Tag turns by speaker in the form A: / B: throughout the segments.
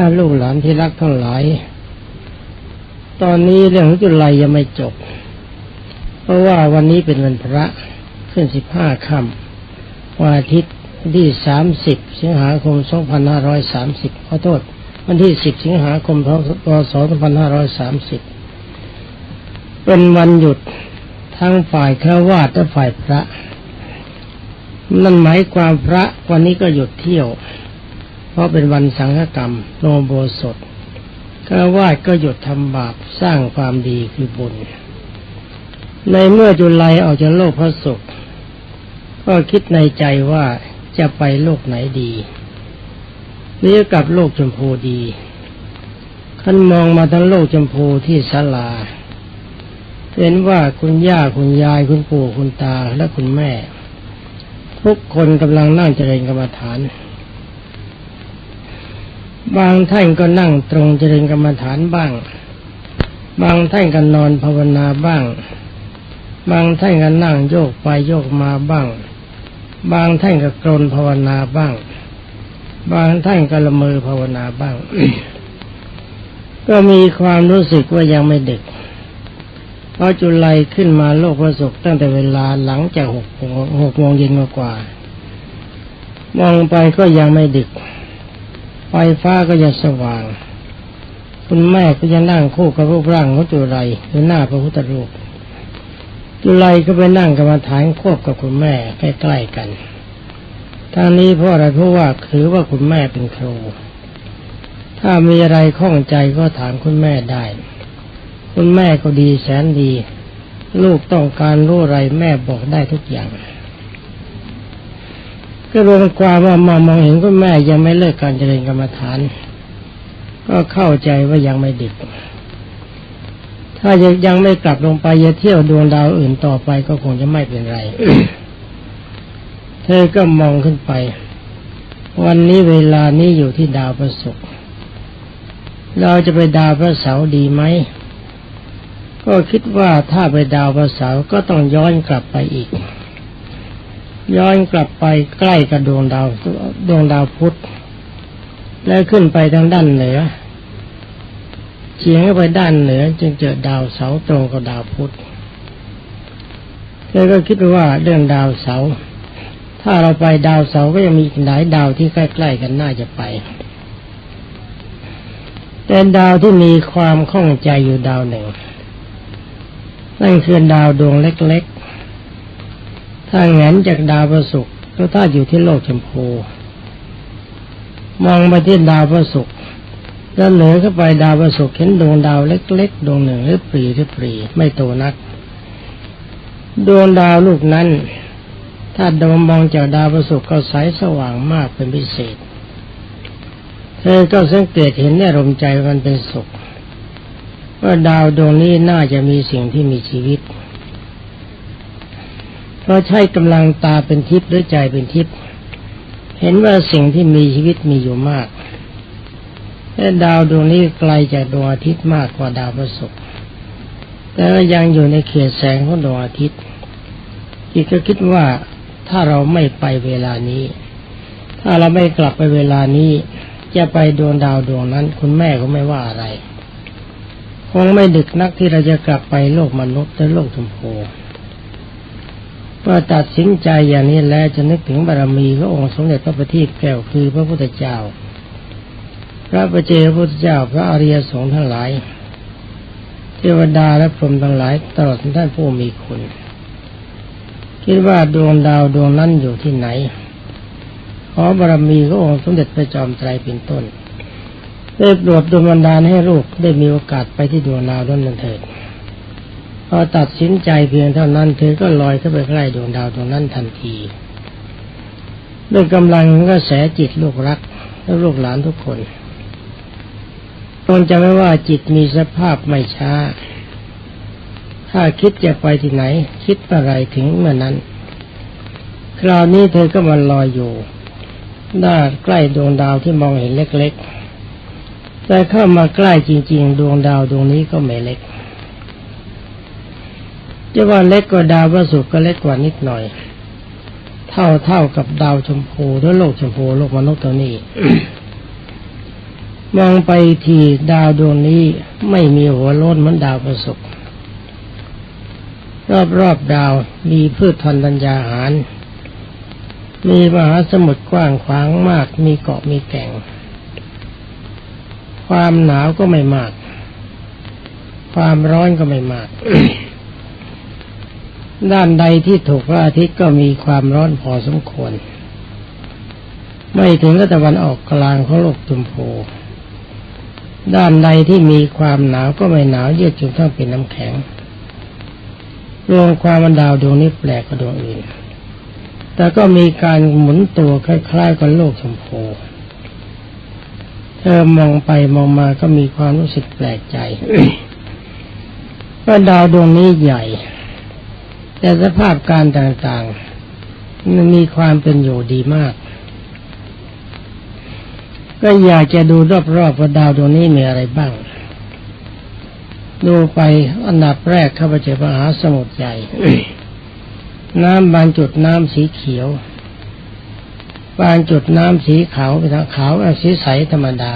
A: ถ้าลูกหลานที่รักทั้งหลาย ตอนนี้เรื่องของจุลัยยังไม่จบ เพราะว่าวันนี้เป็นวันพระขึ้นสิบห้าค่ำวันอาทิตย์ที่สามสิบสิงหาคมสองพันห้าร้อยสามสิบขอโทษ วันที่สิบสิงหาคมพศสองพันห้าร้อยสามสิบเป็นวันหยุดทั้งฝ่ายฆราวาสและฝ่ายพระ นั่นหมายความพระวันนี้ก็หยุดเที่ยว ราะเป็นวันสังฆกรรมโนโบสถฆราวาสก็หยุดทำบาปสร้างความดีคือบุญ ในเมื่อจุลัยออกจากโลกพระศุกร์ก็คิดในใจว่าจะไปโลกไหนดีหรือกับโลกชมพูดีขั้นมองมาทั้งโลกชมพูที่ศาลาเห็นว่าคุณย่าคุณยายคุณปู่คุณตาและคุณแม่ ทุกคนกำลังนั่งเจริญกรรมฐาน บางท่านก็นั่งตรงเจริญกรรมฐานบ้าง บางท่านก็นอนภาวนาบ้าง บางท่านก็นั่งโยกไปโยกมาบ้าง บางท่านก็กรนภาวนาบ้าง บางท่านก็ละเมอภาวนาบ้าง ก็มีความรู้สึกว่ายังไม่ดึกเพราะจุลัยขึ้นมาโลกประสบตั้งแต่เวลาหลังจากหกโมงหกโมงเย็นมากว่า มองไปก็ยังไม่ดึก ไฟฟ้าก็ยังสว่าง คุณแม่ก็ยังนั่งคู่กับรูปร่างของจุลัยอยู่หน้าพระพุทธรูปจุลัยก็ไปนั่งกรรมฐานควบกับคุณแม่ใกล้ๆกันทางนี้เพราะอะไรเพราะว่าถือว่าคุณแม่เป็นครู ถ้ามีอะไรข้องใจก็ถามคุณแม่ได้ คุณแม่ก็ดีแสนดี ลูกต้องการรู้อะไรแม่บอกได้ทุกอย่าง ก็รวมความว่ามามองเห็นคุณแม่ยังไม่เลิกการเจริญกรรมฐาน ก็เข้าใจว่ายังไม่ดึก ถ้ายังไม่กลับลงไปจะเที่ยวดวงดาวอื่นต่อไปก็คงจะไม่เป็นไรเธอก็มองขึ้นไป วันนี้เวลานี้อยู่ที่ดาวประศุกร์เราจะไปดาวพระเสาร์ดีไหมก็คิดว่าถ้าไปดาวพระเสาร์ก็ต้องย้อนกลับไปอีก ย้อนกลับไปใกล้กับดวงดาวดวงดาวพุธแล้วขึ้นไปทางด้านเหนือเฉียงไปด้านเหนือ จึงเจอดาวเสาตรงกับดาวพุธเธอก็คิดว่าเรื่องดาวเสา ถ้าเราไปดาวเสาก็ยังมีหลายดาวที่ใกล้ๆกันน่าจะไปแต่ดาวที่มีความข้องใจอยู่ดาวหนึ่งนั่นคือดาวดวงเล็ก ถ้าแงนจากดาวประศุกร์ก็ถ้าอยู่ที่โลกชมพู มองไปที่ดาวประศุกร์แล้วเหนือเข้าไปดาวประศุกร์เห็นดวงดาวเล็กๆดวงหนึ่งหรือปรีหรือปรีไม่โตนัก ดวงดาวลูกนั้น ถ้าดมมองจากดาวประศุกร์ก็ใสสว่างมากเป็นพิเศษ เธอก็สังเกตเห็นในอารมณ์ใจมันเป็นสุขว่าดาวดวงนี้น่าจะมีสิ่งที่มีชีวิต เพราะใช้กำลังตาเป็นทิพย์หรือใจเป็นทิพย์เห็นว่าสิ่งที่มีชีวิตมีอยู่มากแต่ดาวดวงนี้ไกลจากดวงอาทิตย์มากกว่าดาวพระศุกร์แต่ก็ยังอยู่ในเขตแสงของดวงอาทิตย์จิตก็คิดว่าถ้าเราไม่ไปเวลานี้ ถ้าเราไม่กลับไปเวลานี้ จะไปดวงดาวดวงนั้น คุณแม่ก็ไม่ว่าอะไร คงไม่ดึกนักที่เราจะกลับไปโลกมนุษย์และโลกชมพู มื่อตัดสินใจอย่างนี้แล้วจะนึกถึงบารมีพระองค์สมเด็จพระบัณฑิตแก้วคือพระพุทธเจ้า พระประเจพระพุทธเจ้าพระอริยสงฆ์ทั้งหลาย เทวดาและพรหมทั้งหลายตลอดท่านผู้มีคุณ คิดว่าดวงดาวดวงนั้นอยู่ที่ไหน ขอบารมีพระองค์สมเด็จพระจอมไตรเป็นต้นได้โปรดดวงบันดาให้ลูกได้มีโอกาสไปที่ดวงดาวนั้นเถิด พอตัดสินใจเพียงเท่านั้น เธอก็ลอยเข้าไปใกล้ดวงดาวดวงนั้นทันที ด้วยกำลังกระแสจิตลูกรักและลูกหลานทุกคนตนจะไม่ว่าจิตมีสภาพไม่ช้า ถ้าคิดจะไปที่ไหน คิดอะไรถึงเมื่อนั้น คราวนี้เธอก็มาลอยอยู่ด้านใกล้ดวงดาวที่มองเห็นเล็กๆ แต่เข้ามาใกล้จริง ๆ ดวงดาวดวงนี้ก็ไม่เล็ก จะว่าเล็กกว่าดาวพระศุกร์ก็เล็กกว่านิดหน่อย เท่าเท่ากับดาวชมพูหรือโลกชมพูโลกมนุษย์ตัวนี้ มองไปทีดาวดวงนี้ไม่มีหัวโล้นเหมือนดาวประศุกร์รอบๆดาวมีพืชพันธัญญาหาร มีมหาสมุทรกว้างขวางมาก มีเกาะมีแก่ง ความหนาวก็ไม่มาก ความร้อนก็ไม่มาก ด้านใดที่ถูกพระอาทิตย์ก็มีความร้อนพอสมควร ไม่ถึงกับตะวันออกกลางของโลกจุมโพด้านใดที่มีความหนาวก็ไม่หนาวเยือกจนทั้งเป็นน้ำแข็ง รวมความมันดาวดวงนี้แปลกกว่าดวงอื่น แต่ก็มีการหมุนตัวคล้ายๆกับโลกชมพูเธอมองไปมองมาก็มีความรู้สึกแปลกใจว่าดาวดวงนี้ใหญ่ แต่สภาพการต่างๆมันมีความเป็นอยู่ดีมาก ก็อยากจะดูรอบๆว่าดาวดวงนี้มีอะไรบ้าง ดูไปอันดับแรกเข้าไปเจอมหาสมุทรใหญ่ น้ำบางจุดน้ำสีเขียว บางจุดน้ำสีขาวเป็นขาวสีใสธรรมดา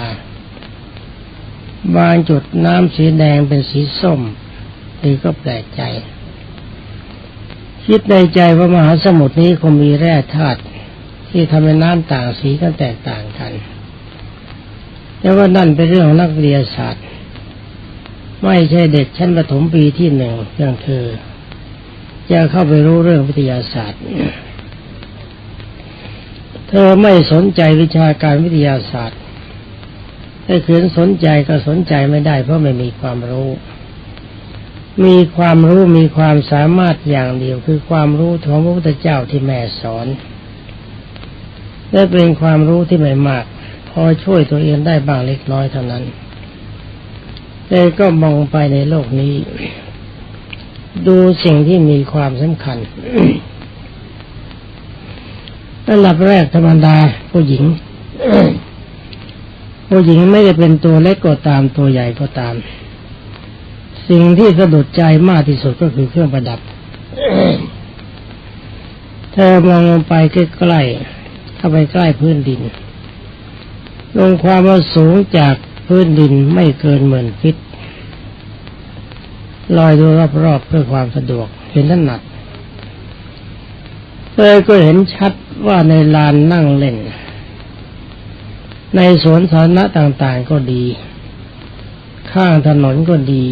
A: บางจุดน้ำสีแดงเป็นสีส้มนี่ก็แปลกใจ คิดในใจว่ามหาสมุทรนี้คงมีแร่ธาตุที่ทำให้น้ำต่างสีกันแตกต่างกัน แต่ว่านั่นเป็นเรื่องของนักวิทยาศาสตร์ ไม่ใช่เด็กชั้นประถมปีที่หนึ่งอย่างเธอจะเข้าไปรู้เรื่องวิทยาศาสตร์ เธอไม่สนใจวิชาการวิทยาศาสตร์ถ้าขืนสนใจก็สนใจไม่ได้เพราะไม่มีความรู้ มีความรู้มีความสามารถอย่างเดียวคือความรู้ของพระพุทธเจ้าที่แม่สอนและเป็นความรู้ที่ไม่มาก พอช่วยตัวเองได้บ้างเล็กน้อยเท่านั้นแต่ก็มองไปในโลกนี้ ดูสิ่งที่มีความสำคัญอันดับแรกธรรมดาผู้หญิง ผู้หญิงไม่ได้เป็นตัวเล็กก็ตามตัวใหญ่ก็ตาม สิ่งที่สะดุดใจมากที่สุดก็คือเครื่องประดับ เธอมองลงไปใกล้ๆเข้าไปใกล้พื้นดิน ลงความว่าสูงจากพื้นดินไม่เกินหมื่นฟิตลอยดูรอบๆเพื่อความสะดวกเห็นถนัดเธอก็เห็นชัดว่าในลานนั่งเล่น ในสวนสาธารณะต่างๆก็ดี ข้างถนนก็ดี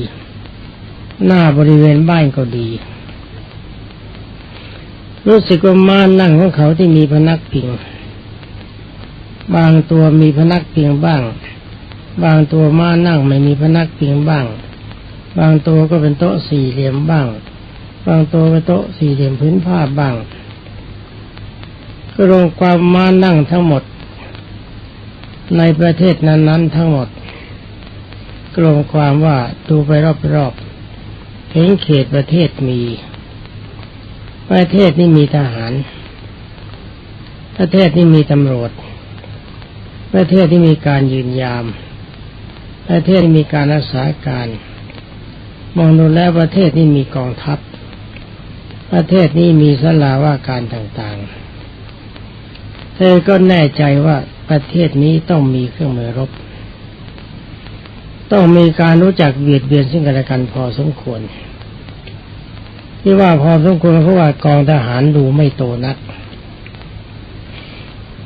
A: หน้าบริเวณบ้านก็ดี รู้สึกว่าม้านั่งของเขาที่มีพนักพิง บางตัวมีพนักพิงบ้าง บางตัวม้านั่งไม่มีพนักพิงบ้าง บางตัวก็เป็นโต๊ะสี่เหลี่ยมบ้าง บางตัวเป็นโต๊ะสี่เหลี่ยมพื้นผ้าบ้างก็รวมความม้านั่งทั้งหมด ในประเทศนั้นๆทั้งหมดกรวมความว่าดูไปรอบ ๆเห็นเขตประเทศมี ประเทศนี้มีทหาร ประเทศนี้มีตำรวจ ประเทศที่มีการยืนยาม ประเทศที่มีการรักษาการ มองดูแล้วประเทศนี้มีกองทัพ ประเทศนี้มีสลาว่าการต่างๆ เธอก็แน่ใจว่าประเทศนี้ต้องมีเครื่องมือรบ ต้องมีการรู้จักเบียดเบียนซึ่งกันและกันพอสมควรที่ว่าพอสมควรเพราะว่ากองทหารดูไม่โตนัก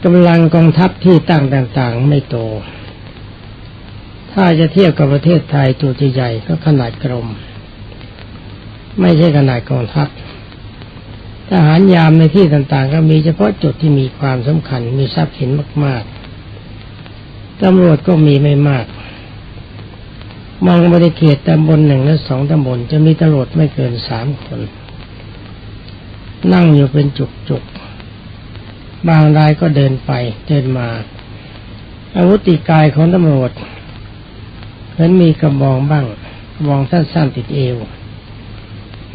A: กำลังกองทัพที่ตั้งต่างๆ ไม่โต ถ้าจะเทียบกับประเทศไทยตัวใหญ่ก็ขนาดกรม ไม่ใช่ขนาดกองทัพทหารยามในที่ต่างๆ ก็มีเฉพาะจุดที่มีความสำคัญมีทรัพย์สินมาก ๆตำรวจก็มีไม่มาก มองบริเขตตำบลหนึ่งและสองตำบลจะมีตำรวจไม่เกินสามคน นั่งอยู่เป็นจุกๆบางรายก็เดินไปเดินมา อาวุธติกายของตำรวจเห็นมีกระบองบ้างกระบองสั้นๆติดเอว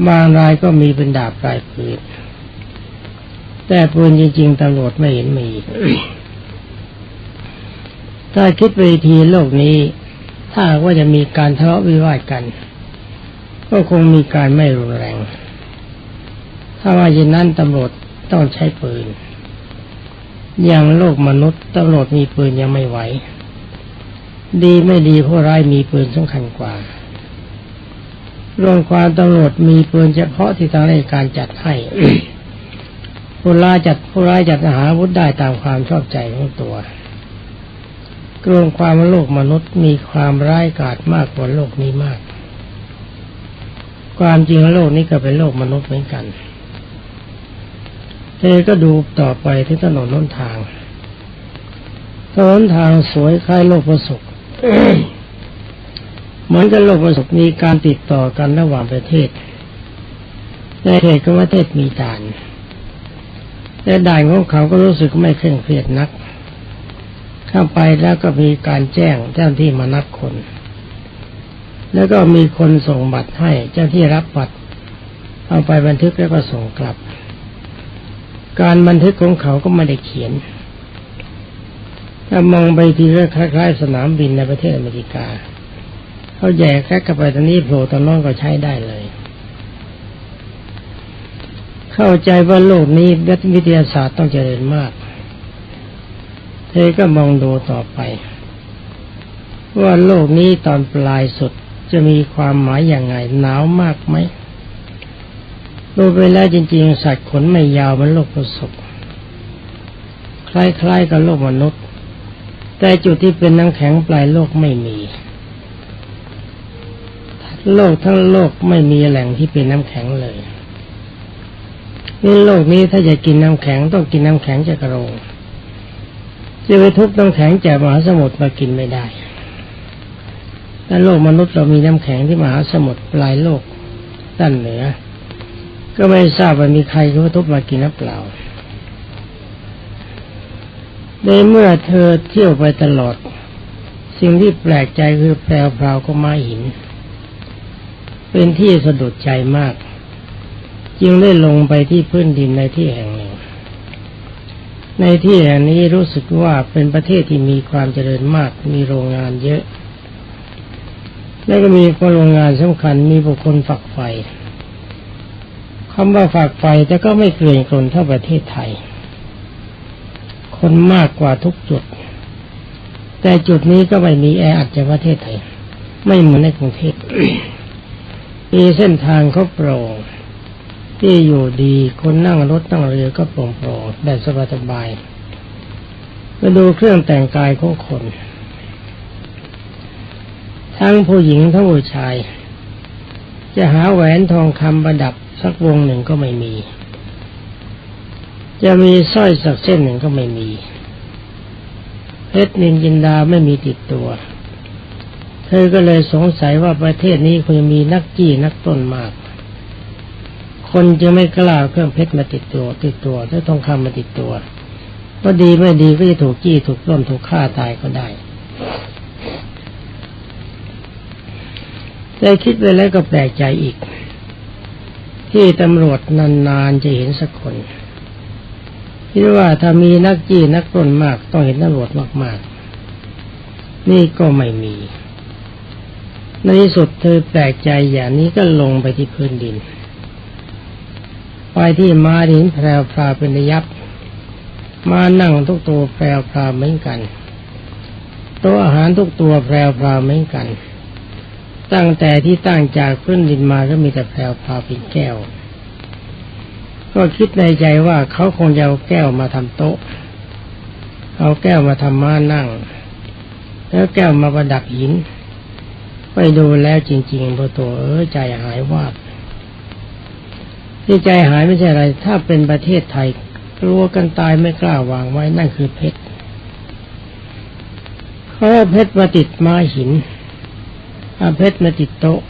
A: บางรายก็มีเป็นดาบปลายปืนแต่ปืนจริงๆตำรวจไม่เห็นมี ถ้าคิดไปทีโลกนี้ ถ้าว่าจะมีการทะเลาะวิวาทกัน ก็คงมีการไม่รุนแรง ถ้าว่าอย่างนั้นตำรวจต้องใช้ปืน อย่างโลกมนุษย์ตำรวจมีปืนยังไม่ไหว ดีไม่ดีผู้ร้ายมีปืนสำคัญกว่าโรงความตำรวจมีปืนเฉพาะที่ทางราชการจัดให้ผู้ร้ายจัดผู้ร้ายจัดหาอาวุธได้ตามความชอบใจของตัว กรวงความโลกมนุษย์มีความร้ายกาจมากกว่าโลกนี้มาก ความจริงโลกนี้ก็เป็นโลกมนุษย์เหมือนกันเธอก็ดูต่อไปที่ถนนน้นทาง ถนนทางสวยคล้ายโลกประสบเหมือนกับโลกประสบมีการติดต่อกันระหว่างประเทศ ในเขตของประเทศมีด่านแต่ด่านของเขาก็รู้สึกไม่เคร่งเครียดนัก เข้าไปแล้วก็มีการแจ้งเจ้าที่มานับคน แล้วก็มีคนส่งบัตรให้เจ้าที่รับบัตร เอาไปบันทึกแล้วก็ส่งกลับ การบันทึกของเขาก็ไม่ได้เขียนถ้ามองไปทีก็คล้ายๆ สนามบินในประเทศอเมริกาเขาแย่แค่กับไปตรงนี้โผล่ตรงน้องก็ใช้ได้เลย เข้าใจว่าโลกนี้วิทยาศาสตร์ต้องเจริญมาก เธอก็มองดูต่อไป ว่าโลกนี้ตอนปลายสุดจะมีความหมายอย่างไงหนาวมากไหมดูไปแล้วจริง ๆ สัตว์ขนไม่ยาวมันโลกประสบคล้ายๆกับโลกมนุษย์ แต่จุดที่เป็นน้ำแข็งปลายโลกไม่มี โลกทั้งโลกไม่มีแหล่งที่เป็นน้ำแข็งเลยนี่โลกนี้ถ้าจะกินน้ำแข็งต้องกินน้ำแข็งจากกระโรง จะไปทุบน้ำแข็งจากมหาสมุทรมากินไม่ได้แต่โลกมนุษย์เรามีน้ำแข็งที่มหาสมุทรปลายโลกด้านเหนือ ก็ไม่ทราบว่ามีใครเขาทุบมากินหรือเปล่าในเมื่อเธอเที่ยวไปตลอด สิ่งที่แปลกใจคือแปลวพราวก็มาหิน เป็นที่สะดุดใจมาก จึงได้ลงไปที่พื้นดินในที่แห่งหนึ่ง ในที่แห่งนี้รู้สึกว่าเป็นประเทศที่มีความเจริญมาก มีโรงงานเยอะ และก็มีโรงงานสำคัญ มีบุคคลฝักใฝ่คำว่าฝักใฝ่แต่ก็ไม่เกลื่อนกลนเท่าประเทศไทย คนมากกว่าทุกจุด แต่จุดนี้ก็ไม่มีแออัดจากประเทศไทย ไม่เหมือนในกรุงเทพมีเส้นทางเขาโปร่ง ที่อยู่ดีคนนั่งรถนั่งเรือก็โปร่งโปร่งแบบสบายสบายมาดูเครื่องแต่งกายของคน ทั้งผู้หญิงทั้งผู้ชาย จะหาแหวนทองคำประดับสักวงหนึ่งก็ไม่มี จะมีสร้อยสักเส้นหนึ่งก็ไม่มีเพชรนินจินดาไม่มีติดตัว เธอก็เลยสงสัยว่าประเทศนี้คงมีนักจี้นักต้นมาก คนจะไม่กล้าเครื่องเพชรมาติดตัว ติดตัวถ้าทองคำมาติดตัวก็ดีไม่ดีก็จะถูกจี้ถูกปล้นถูกฆ่าตายก็ได้แต่คิดไปแล้วก็แปลกใจอีก ที่ตำรวจนานๆจะเห็นสักคนคิดว่าถ้ามีนักจี้นักปล้นมาก ต้องเห็นตำรวจมากๆ นี่ก็ไม่มี ในที่สุดเธอแปลกใจอย่างนี้ก็ลงไปที่พื้นดิน ไปที่มาดินแพรวพราเป็นระยับ มานั่งทุกตัวแพรวพราเหมือนกันโต๊ะอาหารทุกตัวแพรวพราเหมือนกัน ตั้งแต่ที่ตั้งจากพื้นดินมาก็มีแต่แพรวพราเป็นแก้ว ก็คิดในใจว่าเขาคงจะเอาแก้วมาทำโต๊ะ เอาแก้วมาทำม้านั่ง แล้วแก้วมาประดับหิน ไปดูแล้วจริงๆพอตัวเออใจหายวาบ ที่ใจหายไม่ใช่อะไร ถ้าเป็นประเทศไทยกลัวกันตายไม่กล้าวางไว้นั่นคือเพชรเขาเอาเพชรมาติดไม้หินเอาเพชรมาติดโต๊ะ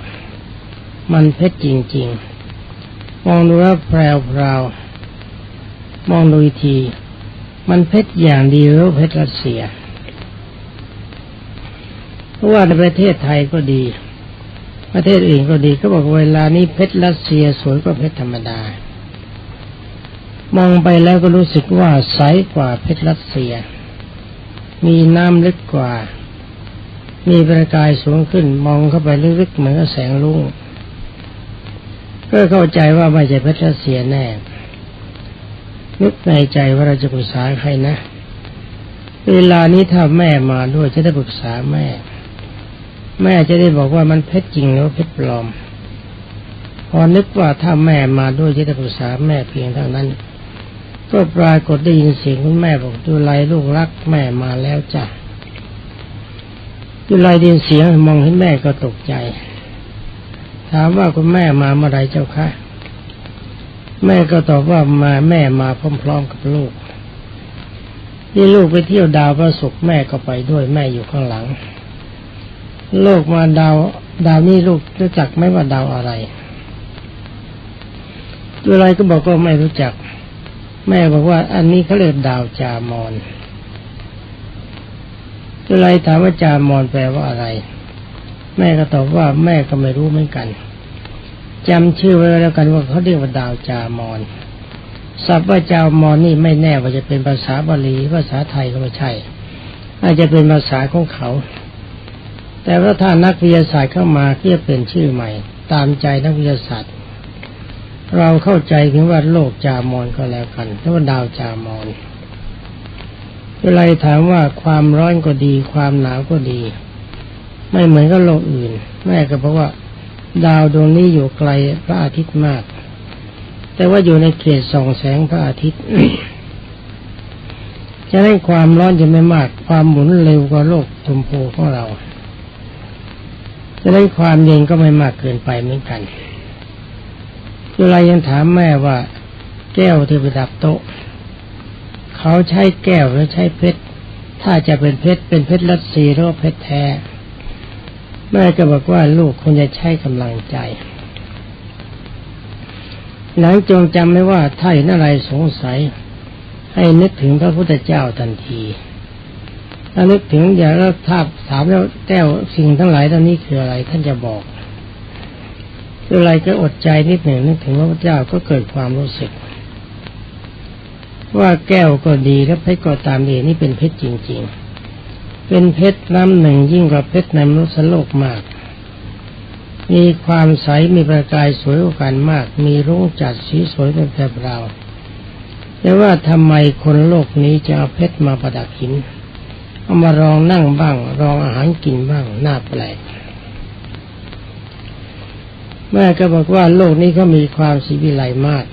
A: มันเพชรจริง ๆ มองดูแล้วแพรวพราวมองดูอีกที มันเพชรอย่างดีหรือเพชรรัสเซียเพราะว่าในประเทศไทยก็ดี ประเทศอื่นก็ดีก็บอกเวลานี้เพชรรัสเซียสวยกว่าเพชรธรรมดา มองไปแล้วก็รู้สึกว่าใสกว่าเพชรรัสเซีย มีน้ำลึกกว่า มีประกายสูงขึ้นมองเข้าไปลึกๆเหมือนแสงลุ่งก็เข้าใจว่าไม่ใช่เพชรรัสเซียแน่นึกในใจว่าเราจะปรึกษาใครนะ เวลานี้ถ้าแม่มาด้วยจะได้ปรึกษาแม่ แม่จะได้บอกว่ามันเพชรจริงหรือเพชรปลอม พอนึกว่าถ้าแม่มาด้วยจะได้ปรึกษาแม่เพียงเท่านั้น ก็ปรากฏได้ยินเสียงคุณแม่บอกดูไรลูกรักแม่มาแล้วจ้ะดูไรได้ยินเสียงมองเห็นแม่ก็ตกใจ ถามว่าคุณแม่มาเมื่อไรเจ้าคะแม่ก็ตอบว่ามาแม่มาพร้อมๆกับลูกที่ลูกไปเที่ยวดาวพระศุกร์แม่ก็ไปด้วยแม่อยู่ข้างหลัง ลกมาดาวดาวนี้ลูกรู้จักไหมว่าดาวอะไรดูอะไรก็บอกว่าไม่รู้จัก แม่บอกว่า อันนี้เขาเรียกดาวจามอนดูอะไรถามว่าจามอนแปลว่าอะไร แม่ก็ตอบว่าแม่ก็ไม่รู้เหมือนกันจำชื่อไว้แล้วกันว่าเขาเรียกว่าดาวจามอนศัพท์ว่าจามอนนี่ไม่แน่ว่าจะเป็นภาษาบาลีภาษาไทยก็ไม่ใช่ อาจจะเป็นภาษาของเขา แต่ว่าถ้านักวิทยาศาสตร์เข้ามาเรียเป็นชื่อใหม่ ตามใจนักวิทยาศาสตร์ เราเข้าใจถึงว่าโลกจามอนก็แล้วกันถ้าว่าดาวจามอนเวลาถามว่าความร้อนก็ดี ความหนาวก็ดี ไม่เหมือนกับโลกอื่น แม่ก็บอกว่า ดาวดวงนี้อยู่ไกลพระอาทิตย์มาก แต่ว่าอยู่ในเขตส่องแสงพระอาทิตย์จะได้ความร้อนจะไม่มาก ความหมุนเร็วกว่าโลกชมพูของเรา จะได้ความเย็นก็ไม่มากเกินไปเหมือนกันจุลายังถามแม่ว่า แก้วที่ประดับโต๊ะ เขาใช้แก้วหรือใช้เพชร ถ้าจะเป็นเพชรเป็นเพชรลัดซีหรือเพชรแท้ แม่ก็บอกว่าลูกคงจะใช้กำลังใจหลังจงจำไว้ว่าถ้าเห็นอะไรสงสัย ให้นึกถึงพระพุทธเจ้าทันที ถ้านึกถึงอย่าแล้วถ้าถามแล้วแก้วสิ่งทั้งหลายตอนนี้คืออะไร ท่านจะบอกอะไรก็อดใจนิดหนึ่งนึกถึงพระพุทธเจ้าก็เกิดความรู้สึก ว่าแก้วก็ดีและเพชรก็ตามดีนี่เป็นเพชรจริง ๆ เป็นเพชรน้ำหนึ่งยิ่งกว่าเพชรในมนุษย์โลกมาก มีความใสมีประกายสวยกว่ากันมาก มีรุ่งจัดสีสวยเป็นแบบเราแต่ว่าทำไมคนโลกนี้จะเอาเพชรมาประดับหิน เอามารองนั่งบ้าง รองอาหารกินบ้างน่าแปลกแม่ก็บอกว่าโลกนี้ก็มีความสีวิไลมาก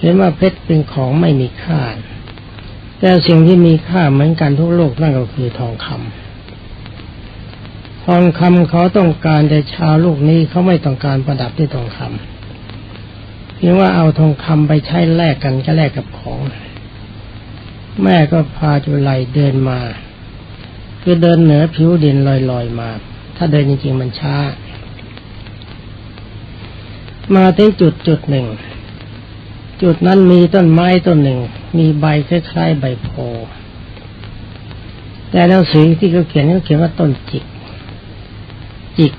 A: เห็นว่าเพชรเป็นของไม่มีค่า แต่สิ่งที่มีค่าเหมือนกันทุกโลกนั่นก็คือทองคำทองคำเขาต้องการแต่ชาวโลกนี้เขาไม่ต้องการประดับด้วยทองคำเพียงว่าเอาทองคำไปใช้แลกกันก็แลกกับของ แม่ก็พาจุไลเดินมา คือเดินเหนือผิวดินลอยๆมา ถ้าเดินจริงๆมันช้า มาถึงจุดจุดหนึ่ง จุดนั้นมีต้นไม้ต้นหนึ่ง มีใบคล้ายๆใบโพแต่หนังสือที่เขาเขียนเขาเขียนว่าต้นจิก จิก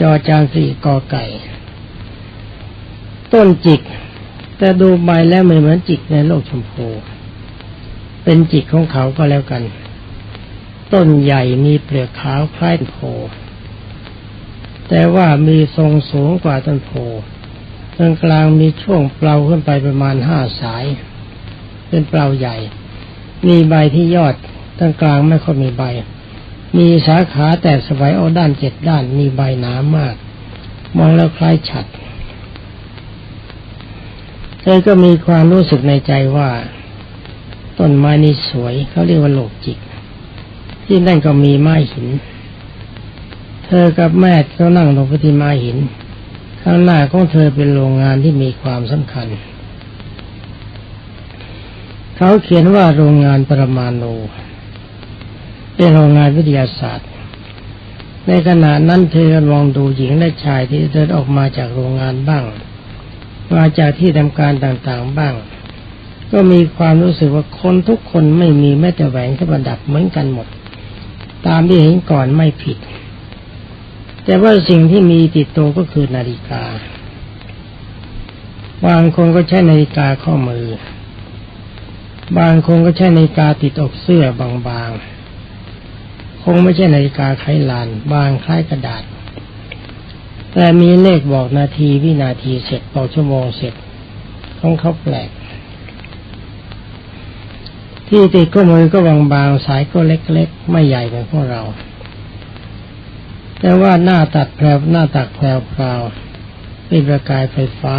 A: จอจานสี่กอไก่ ต้นจิก แต่ดูใบแล้วเหมือนจิกในโลกชมพู เป็นจิกของเขาก็แล้วกัน ต้นใหญ่มีเปลือกขาวคล้ายโพ แต่ว่ามีทรงสูงกว่าต้นโพตรงกลางมีช่วงเปล่าขึ้นไปประมาณห้าสาย เป็นเปล่าใหญ่ มีใบที่ยอดตรงกลางไม่ค่อยมีใบ มีสาขาแต่สบายเอาด้านเจ็ดด้านมีใบหนามาก มองแล้วคล้ายฉัดเธอก็มีความรู้สึกในใจว่า ต้นไม้นี้สวยเขาเรียกว่าโลกจิก ที่นั่นก็มีไม้หิน เธอกับแม่ก็นั่งลงไปที่ไม้หิน ข้างหน้าของเธอเป็นโรงงานที่มีความสำคัญ เขาเขียนว่าโรงงานปรมาณูเป็นโรงงานวิทยาศาสตร์ ในขณะนั้นเธอกำลังดูหญิงและชายที่เดินออกมาจากโรงงานบ้าง มาจากที่ทำการต่างๆบ้าง ก็มีความรู้สึกว่าคนทุกคนไม่มีแม้แต่แหวนที่ประดับเหมือนกันหมด ตามที่เห็นก่อนไม่ผิด แต่ว่าสิ่งที่มีติดตัวก็คือนาฬิกาบางคนก็ใช้นาฬิกาข้อมือ บางคนก็ใช้นาฬิกาติดอกเสื้อบางๆ คงไม่ใช่นาฬิกาไขลาน บางคล้ายกระดาษ แต่มีเลขบอกนาทีวินาทีเสร็จบอกชั่วโมงเสร็จของเขาแปลก ที่ติดข้อมือก็บางๆสายก็เล็กๆ ไม่ใหญ่เหมือนพวกเรา แต่ว่าหน้าตัดแผลหน้าตักแผลวพราวมีประกายไฟฟ้า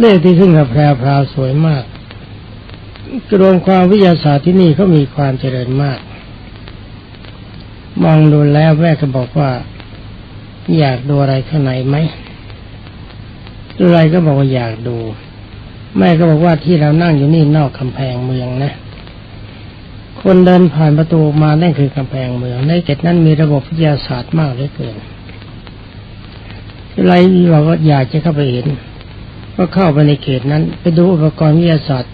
A: เลขที่ขึ้นกับแพรวพราวสวยมากกรมความวิทยาศาสตร์ที่นี่เขามีความเจริญมาก มองดูแล้วแม่ก็บอกว่า อยากดูอะไรข้างในไหมดูอะไรก็บอกว่าอยากดู แม่ก็บอกว่าที่เรานั่งอยู่นี่นอกกำแพงเมืองนะ คนเดินผ่านประตูมานั่นคือกำแพงเมืองในเกตนั้นมีระบบวิทยาศาสตร์มากเหลือเกินไรเราก็อยากจะเข้าไปเห็น ก็เข้าไปในเขตนั้น ไปดูอุปกรณ์วิทยาศาสตร์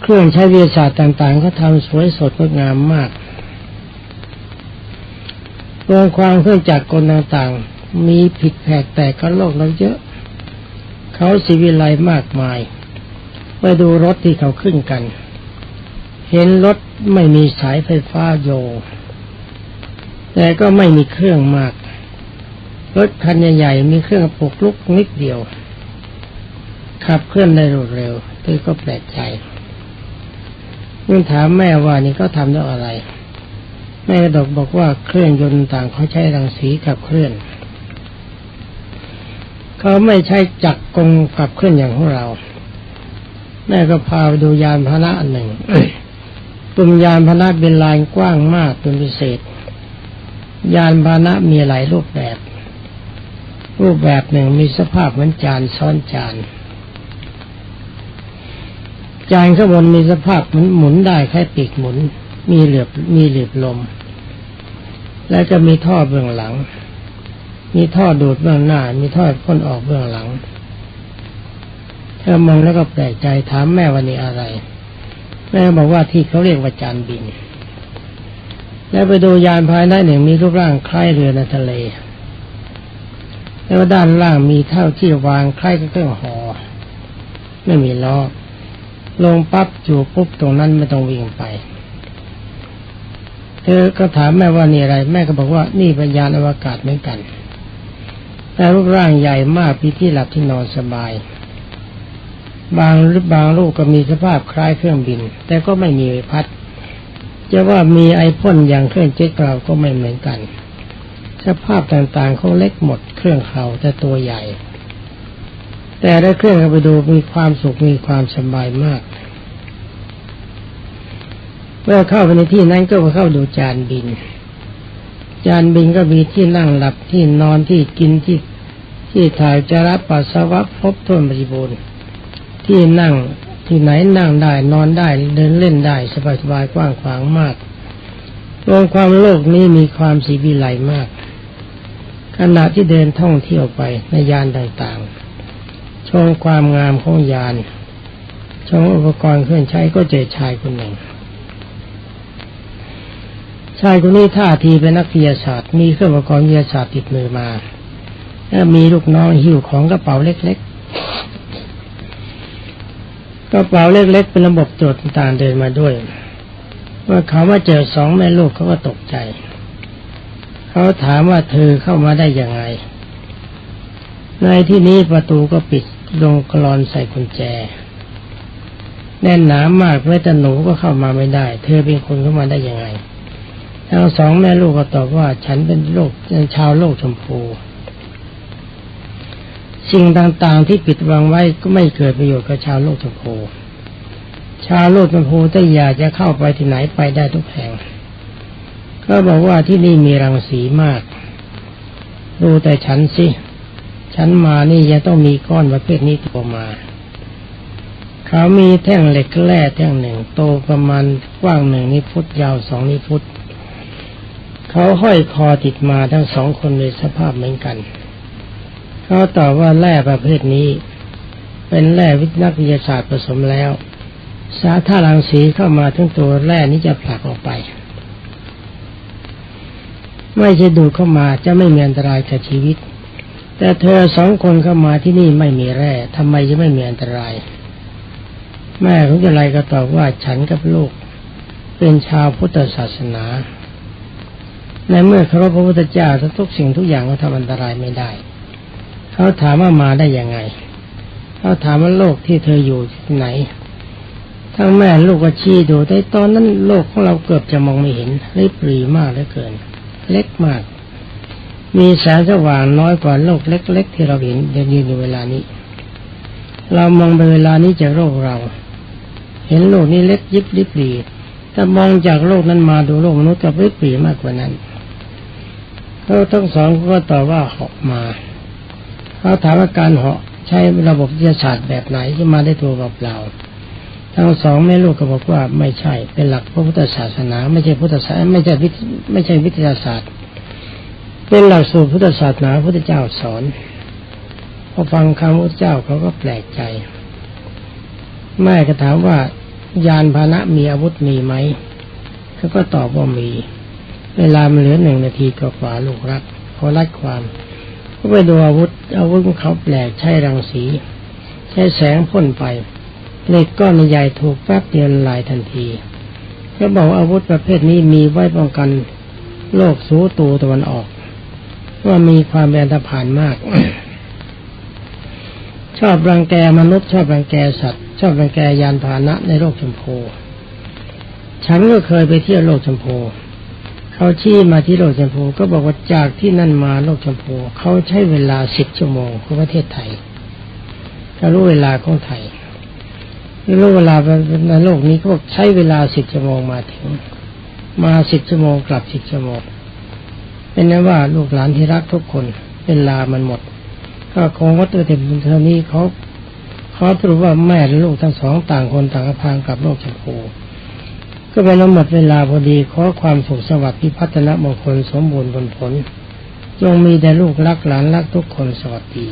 A: เครื่องใช้วิทยาศาสตร์ต่างๆก็ทำสวยสดงดงามมากโรงความเครื่องจักรกลต่างๆ มีผิดแผกแตกกันโลกเราเยอะ เขาสิวิไลมากมาย ไปดูรถที่เขาขึ้นกัน เห็นรถไม่มีสายไฟฟ้าโย แต่ก็ไม่มีเครื่องมาก รถคันใหญ่ๆมีเครื่องปลุกลุกนิดเดียว ขับเคลื่อนได้รวดเร็วตือก็แปลกใจเมื่อถามแม่ว่านี่เขาทำด้วยอะไร แม่กระดกบอกว่าเครื่องยนต์ต่างเขาใช้รังสีขับเคลื่อน เขาไม่ใช้จักรกงขับเคลื่อนอย่างของเรา แม่ก็พาไปดูยานพนะอันหนึ่งกลุ่มยานพนะเป็นลายกว้างมากเป็นพิเศษ ยานพนะมีหลายรูปแบบ รูปแบบหนึ่งมีสภาพเหมือนจานซ้อนจานจานข้างบนมีสภาพเหมือนหมุนได้แค่ปีกหมุน มีเหลือบมีเหลือบลม แล้วก็มีท่อเบื้องหลัง มีท่อดูดเบื้องหน้า มีท่อพ่นออกเบื้องหลังเธอมองแล้วก็แปลกใจถามแม่วันนี้อะไร แม่บอกว่าที่เขาเรียกว่าจานบิน แล้วไปดูยานภายในหนึ่งมีรูปร่างคล้ายเรือในทะเล แล้วด้านล่างมีเท่าที่วางคล้ายกับเครื่องหอ ไม่มีล้อลงปั๊บจูปุ๊บตรงนั้นไม่ต้องวิ่งไป เธอก็ถามแม่ว่านี่อะไร แม่ก็บอกว่านี่เป็นยานอวกาศเหมือนกัน แต่รูปร่างใหญ่มากมีที่หลับที่นอนสบาย บางหรือบางลูกก็มีสภาพคล้ายเครื่องบิน แต่ก็ไม่มีใบพัด จะว่ามีไอพ่นอย่างเครื่องเจ็ตเราก็ไม่เหมือนกัน สภาพต่างๆเขาเล็กหมดเครื่องเขาแต่ตัวใหญ่ แต่ได้เครื่องไปดูมีความสุขมีความสบายมาก เมื่อเข้าไปในที่นั้นก็เข้าดูจานบิน จานบินก็มีที่นั่งหลับที่นอนที่กินที่ที่ถ่ายจาระปัสสาวะพบท้วนบริบูรณ์ที่นั่งที่ไหนนั่งได้นอนได้เดินเล่นได้สบายสบายกว้างขวางมากรวมความโลกนี้มีความสีวิไลมาก ขณะที่เดินท่องเที่ยวไปในยานต่างๆ ชมความงามของยานชมอุปกรณ์เครื่องใช้ก็เจอชายคนหนึ่ง ชายคนนี้ท่าทีเป็นนักวิทยาศาสตร์ มีเครื่องอุปกรณ์วิทยาศาสตร์ติดมือมาแล้วมีลูกน้องหิ้วของกระเป๋าเล็กๆกระเป๋าเล็กๆเป็นระบบตรวจต่างเดินมาด้วยเมื่อเขามาเจอสองแม่ลูกเขาก็ตกใจ เขาถามว่าเธอเข้ามาได้ยังไง ในที่นี้ประตูก็ปิดลงกรอนใส่กุญแจ แน่นหนามากแม้แต่หนูก็เข้ามาไม่ได้ เธอเป็นคนเข้ามาได้ยังไง ทั้งสองแม่ลูกก็ตอบว่า ฉันเป็นโลกชาวโลกชมพู สิ่งต่างๆที่ปิดวางไว้ก็ไม่เกิดประโยชน์กับชาวโลกชมพูชาวโลกชมพูถ้าอยากจะเข้าไปที่ไหนไปได้ทุกแห่ง ก็บอกว่าที่นี่มีรังสีมาก ดูแต่ฉันสิฉันมานี่ยังต้องมีก้อนประเภทนี้ตัวมา เขามีแท่งเหล็กแร่แท่งหนึ่ง โตประมาณกว้างหนึ่งนิ้วฟุตยาวสองนิ้วฟุต เขาห้อยคอติดมาทั้งสองคนในสภาพเหมือนกันเขาตอบว่าแร่ประเภทนี้ เป็นแร่วิทยาวิทยาศาสตร์ผสมแล้ว สาธารังสีเข้ามาทั้งตัวแร่นี้จะผลักออกไป ไม่ใช่ดูเข้ามาจะไม่มีอันตรายกับชีวิต แต่เธอสองคนเข้ามาที่นี่ไม่มีแร่ทำไมจะไม่มีอันตราย แม่ของจะไรก็ตอบว่าฉันกับลูก เป็นชาวพุทธศาสนา ในเมื่อเคารพพระพุทธเจ้าทุกสิ่งทุกอย่างก็ทำอันตรายไม่ได้ เขาถามว่ามาได้ยังไง เขาถามว่าโลกที่เธออยู่ไหน ทั้งแม่ลูกก็ชี้ดูแต่ตอนนั้นโลกของเราเกือบจะมองไม่เห็นริบหรีมากเหลือเกิน เล็กมาก มีแสงสว่างน้อยกว่าโลกเล็ก ๆ ที่เราเห็นยืนอยู่เวลานี้ เรามองไปเวลานี้จากโลกเรา เห็นโลกนี้เล็กยิบริบหรีถ้ามองจากโลกนั้นมาดูโลกมนุษย์กับริบรีมากกว่านั้น เขาทั้งสองก็ตอบว่าเหาะมาเขาถามว่าการเหาะใช้ระบบวิทยาศาสตร์แบบไหนที่มาได้ตัวเปล่าๆทั้งสองแม่ลูกก็บอกว่าไม่ใช่ เป็นหลักพระพุทธศาสนา ไม่ใช่พุทธศาสนาไม่ใช่วิไม่ใช่วิทยาศาสตร์ เป็นหลักสูตรพุทธศาสนาพุทธเจ้าสอนพอฟังคำพุทธเจ้าเขาก็แปลกใจ แม่ก็ถามว่ายานพาหนะมีอาวุธมีไหมเขาก็ตอบว่ามี เวลามันเหลือหนึ่งนาทีกว่าลูกรักขอรัดความก็ไปดูอาวุธอาวุธของเขาแปลกใช้รังสี ใช้แสงพ่นไปเหล็กก้อนใหญ่ถูกแป๊บเดียวลายทันทีเขาบอกอาวุธประเภทนี้มีไว้ป้องกันโลกสูตูตะวันออก ว่ามีความเป็นอันธพาลมาก ชอบรังแกมนุษย์ชอบรังแกสัตว์ ชอบรังแกยานพาหนะในโลกชมพู ฉันก็เคยไปเที่ยวโลกชมพู เขาชี้มาที่โลกชมพู ก็บอกว่าจากที่นั่นมาโลกชมพูเขาใช้เวลาสิบชั่วโมงของประเทศไทยเขารู้เวลาของไทยรู้เวลาในโลกนี้เขาบอกใช้เวลาสิบชั่วโมงมาถึง มาสิบชั่วโมงกลับสิบชั่วโมงเป็นนั้นว่าลูกหลานที่รักทุกคนเวลามันหมด ก็คงว่าตัวเต็มเท่านี้เขาเขาสรุปว่าแม่และลูกทั้งสองต่างคนต่างพางกับโลกชมพู ก็เป็นหมดเวลาพอดีขอความสุขสวัสดิ์พิพัฒนมงคลสมบูรณ์ผลผล จงมีแต่ลูกรักหลานรักทุกคนสวัสดี